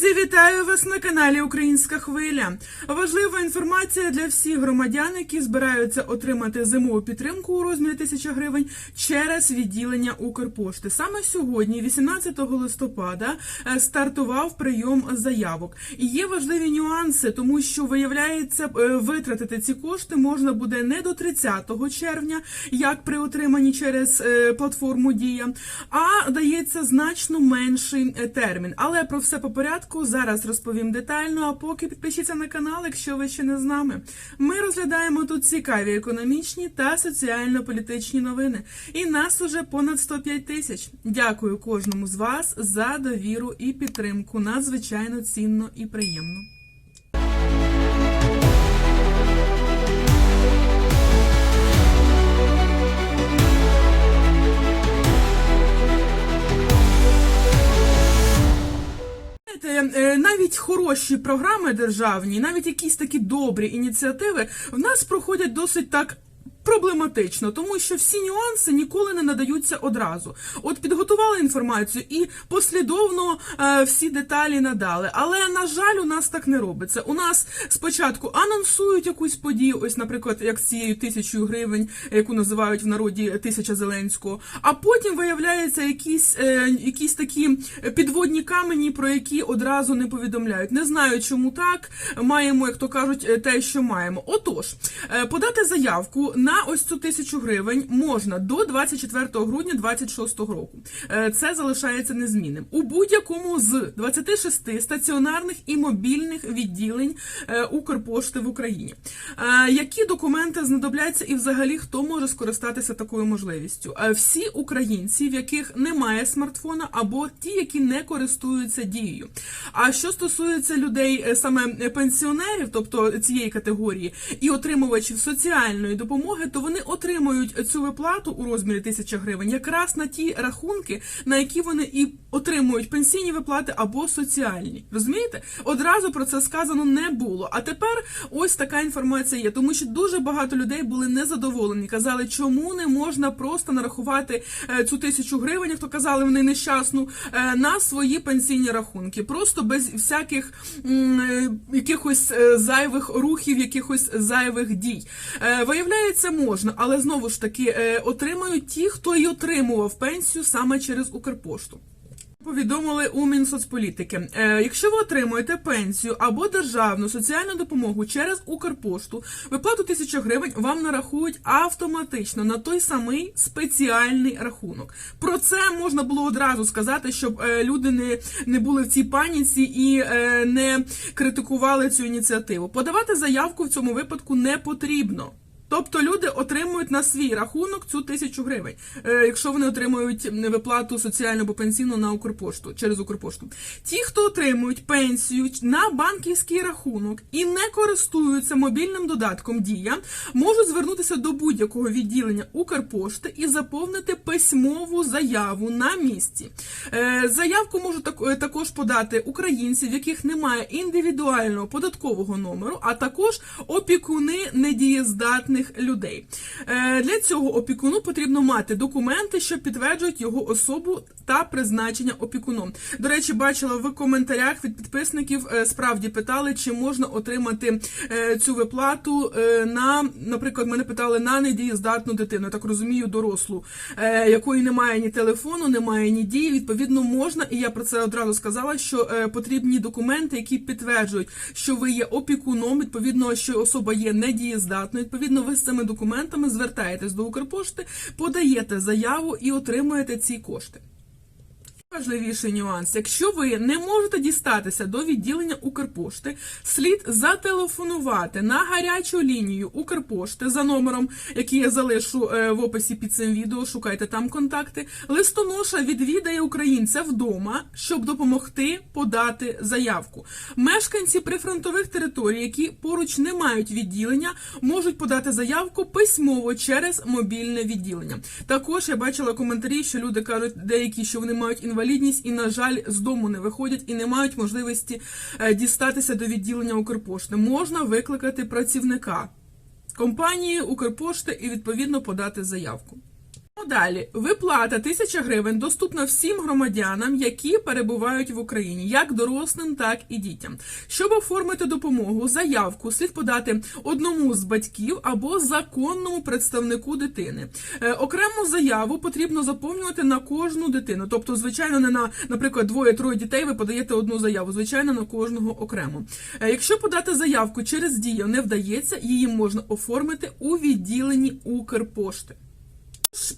Друзі, вітаю вас на каналі Українська Хвиля. Важлива інформація для всіх громадян, які збираються отримати зимову підтримку у розмірі 1000 гривень через відділення Укрпошти. Саме сьогодні, 18 листопада, е, стартував прийом заявок. І є важливі нюанси, тому що виявляється, е, витратити ці кошти можна буде не до 30 червня, як при отриманні через е, платформу Дія, а дається значно менший термін. Але про все по порядку зараз розповім детально. А поки підпишіться на канал, якщо ви ще не з нами. Ми розглядаємо тут цікаві економічні та соціально-політичні новини. І нас уже понад 105 тисяч. Дякую кожному з вас за довіру і підтримку. Надзвичайно цінно і приємно. Навіть хороші програми державні, навіть якісь такі добрі ініціативи в нас проходять досить так. Проблематично, тому що всі нюанси ніколи не надаються одразу. От підготували інформацію і послідовно е, всі деталі надали. Але на жаль, у нас так не робиться. У нас спочатку анонсують якусь подію, ось, наприклад, як з цією тисячою гривень, яку називають в народі тисяча Зеленського. А потім виявляється якісь, е, якісь такі підводні камені, про які одразу не повідомляють. Не знаю, чому так. Маємо, як то кажуть, е, те, що маємо. Отож, е, подати заявку на ось цю тисячу гривень можна до 24 грудня 2026 року. Е, Це залишається незмінним. У будь-якому з 26 стаціонарних і мобільних відділень е, Укрпошти в Україні. Е, Які документи знадобляться і взагалі хто може скористатися такою можливістю? Всі українці, в яких немає смартфона, або ті, які не користуються дією. А що стосується людей саме пенсіонерів, тобто цієї категорії, і отримувачів соціальної допомоги, то вони отримують цю виплату у розмірі 1000 гривень якраз на ті рахунки, на які вони і отримують пенсійні виплати або соціальні. Розумієте? Одразу про це сказано не було. А тепер ось така інформація є, тому що дуже багато людей були незадоволені. Казали, чому не можна просто нарахувати е, цю тисячу гривень, як то казали вони нещасну, е, на свої пенсійні рахунки, просто без всяких е, якихось зайвих рухів, якихось зайвих дій. Е, Виявляється, можна, але знову ж таки е, отримають ті, хто й отримував пенсію саме через Укрпошту. Повідомили у Мінсоцполітики. Е, якщо ви отримуєте пенсію або державну соціальну допомогу через Укрпошту, виплату 1000 гривень вам нарахують автоматично на той самий спеціальний рахунок. Про це можна було одразу сказати, щоб е, люди не, не були в цій паніці і не критикували цю ініціативу. Подавати заявку в цьому випадку не потрібно. Тобто люди отримують на свій рахунок цю тисячу гривень, е, якщо вони отримують виплату соціальну або пенсійну на Укрпошту через Укрпошту. Ті, хто отримують пенсію на банківський рахунок і не користуються мобільним додатком Дія, можуть звернутися до будь-якого відділення Укрпошти і заповнити письмову заяву на місці. Е, Заявку можуть е, також подати українці, в яких немає індивідуального податкового номеру, а також опікуни недієздатних людей. Е, Для цього опікуну потрібно мати документи, що підтверджують його особу та призначення опікуном. До речі, бачила в коментарях від підписників е, справді питали, чи можна отримати е, цю виплату на, наприклад, мене питали на недієздатну дитину, так розумію, дорослу, якої немає ні телефону, немає ні дії. Відповідно, можна, і я про це одразу сказала, що потрібні документи, які підтверджують, що ви є опікуном, відповідно, що особа є недієздатною. Відповідно, ви з цими документами звертаєтесь до Укрпошти, подаєте заяву і отримуєте ці кошти. Важливіший нюанс. Якщо ви не можете дістатися до відділення Укрпошти, слід зателефонувати на гарячу лінію Укрпошти за номером, який я залишу е, в описі під цим відео. Шукайте там контакти. Листоноша відвідає українця вдома, щоб допомогти подати заявку. Мешканці прифронтових територій, які поруч не мають відділення, можуть подати заявку письмово через мобільне відділення. Також я бачила коментарі, що люди кажуть, деякі, що вони мають інвалідність і, на жаль, з дому не виходять і не мають можливості е, дістатися до відділення Укрпошти. Можна викликати працівника компанії Укрпошти і відповідно подати заявку. Далі виплата 1000 гривень доступна всім громадянам, які перебувають в Україні, як дорослим, так і дітям. Щоб оформити допомогу, заявку слід подати одному з батьків або законному представнику дитини. Е, окрему заяву потрібно заповнювати на кожну дитину. Тобто, звичайно, не на, наприклад, двоє-троє дітей ви подаєте одну заяву, звичайно, на кожного окремо. Е, якщо подати заявку через дію не вдається, її можна оформити у відділенні Укрпошти.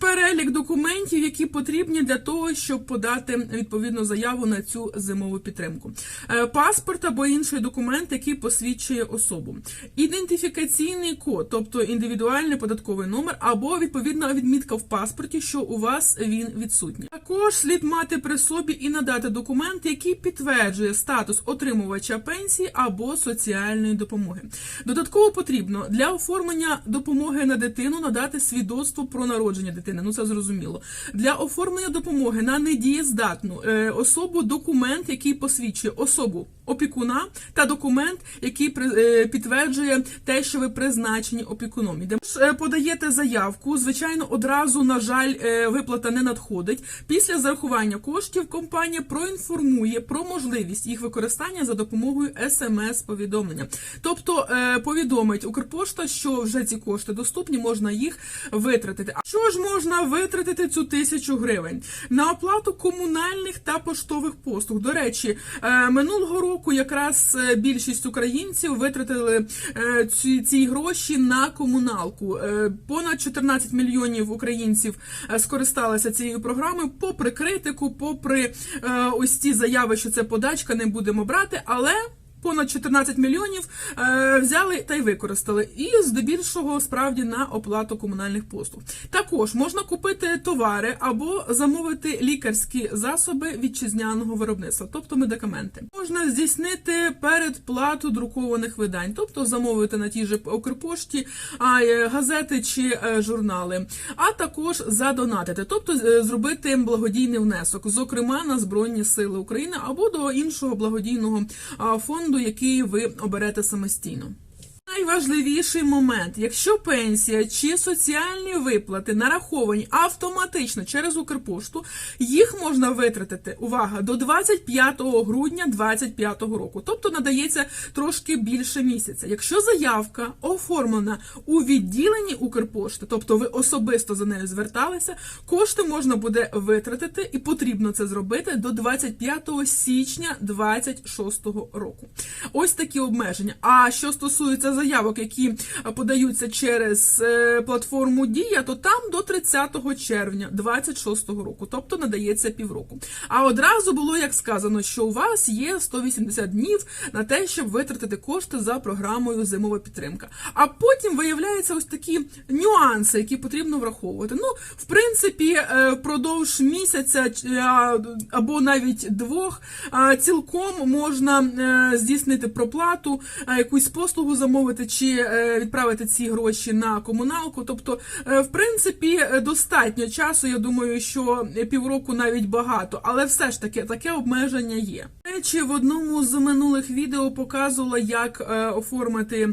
Перелік документів, які потрібні для того, щоб подати відповідну заяву на цю зимову підтримку. Е, Паспорт або інший документ, який посвідчує особу. Ідентифікаційний код, тобто індивідуальний податковий номер, або відповідна відмітка в паспорті, що у вас він відсутній. Також слід мати при собі і надати документ, який підтверджує статус отримувача пенсії або соціальної допомоги. Додатково потрібно для оформлення допомоги на дитину надати свідоцтво про народження дитини. Ну це зрозуміло. Для оформлення допомоги на недієздатну е, особу документ, який посвідчує особу опікуна, та документ, який е, підтверджує те, що ви призначені опікуном. Е, подаєте заявку. Звичайно, одразу на жаль, виплата не надходить. Після зарахування коштів компанія проінформує про можливість їх використання за допомогою смс-повідомлення. Тобто повідомить Укрпошта, що вже ці кошти доступні, можна їх витратити. А що ж можна витратити цю тисячу гривень на оплату комунальних та поштових послуг? До речі, е, минулого року якраз е, більшість українців витратили е, ці, ці гроші на комуналку. Понад 14 мільйонів українців скористалися цією програмою, попри критику, попри ось ці заяви, що це подачка, не будемо брати, але. Понад 14 мільйонів е, взяли та й використали, і здебільшого справді на оплату комунальних послуг. Також можна купити товари або замовити лікарські засоби вітчизняного виробництва, тобто медикаменти. Можна здійснити передплату друкованих видань, тобто замовити на тій же Укрпошті е, газети чи е, журнали, а також задонатити, тобто зробити благодійний внесок, зокрема на Збройні Сили України або до іншого благодійного фонду, який ви оберете самостійно. Найважливіший момент, якщо пенсія чи соціальні виплати нараховані автоматично через Укрпошту, їх можна витратити, увага, до 25 грудня 2025 року. Тобто надається трошки більше місяця. Якщо заявка оформлена у відділенні Укрпошти, тобто ви особисто за нею зверталися, кошти можна буде витратити і потрібно це зробити до 25 січня 2026 року. Ось такі обмеження. А що стосується заявок, які е, подаються через е, платформу Дія, то там до 30 червня 26 року, тобто надається півроку. А одразу було як сказано, що у вас є 180 днів на те, щоб витратити кошти за програмою зимова підтримка. А потім виявляються ось такі нюанси, які потрібно враховувати. Ну, в принципі, е, впродовж місяця або навіть двох цілком можна е, здійснити проплату, якусь послугу замовити чи е, відправити ці гроші на комуналку. Тобто, е, в принципі, достатньо часу. Я думаю, що півроку навіть багато, але все ж таки таке обмеження є. До Речі, в одному з минулих відео показувала, як е, оформити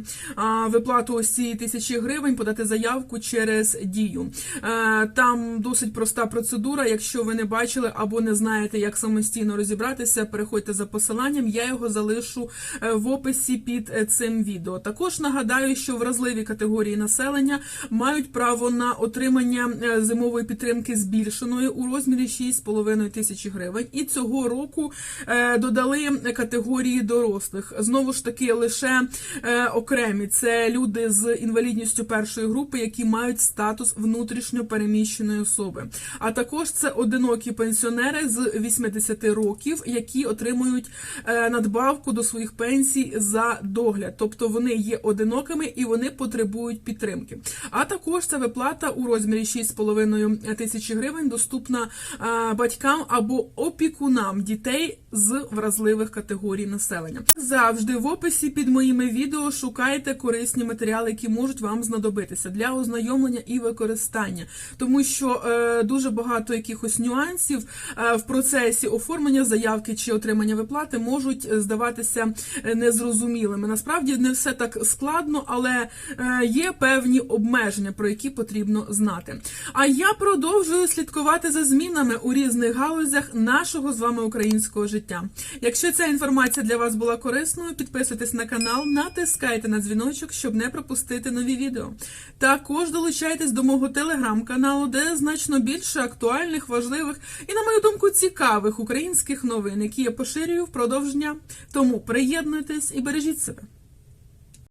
виплату ось цієї тисячі гривень, подати заявку через дію. Е, там досить проста процедура. Якщо ви не бачили або не знаєте, як самостійно розібратися, переходьте за посиланням. Я його залишу е, в описі під цим відео. Також нагадаю, що вразливі категорії населення мають право на отримання зимової підтримки збільшеної у розмірі 6,5 тисячі гривень. І цього року е, додали категорії дорослих. Знову ж таки, лише е, окремі це люди з інвалідністю першої групи, які мають статус внутрішньо переміщеної особи. А також це одинокі пенсіонери з 80 років, які отримують е, надбавку до своїх пенсій за догляд, тобто вони є одинокими і вони потребують підтримки. А також це виплата у розмірі 6,5 тисячі гривень доступна е, батькам або опікунам дітей з вразливих категорій населення. Завжди в описі під моїми відео шукайте корисні матеріали, які можуть вам знадобитися для ознайомлення і використання, тому що е, дуже багато якихось нюансів е, в процесі оформлення заявки чи отримання виплати можуть е, здаватися е, незрозумілими. Насправді не все так складно, але е, є певні обмеження, про які потрібно знати. А я продовжую слідкувати за змінами у різних галузях нашого з вами українського життя. Якщо ця інформація для вас була корисною, підписуйтесь на канал, натискайте на дзвіночок, щоб не пропустити нові відео. Також долучайтесь до мого телеграм-каналу, де значно більше актуальних, важливих і, на мою думку, цікавих українських новин, які я поширюю впродовж дня. Тому приєднуйтесь і бережіть себе.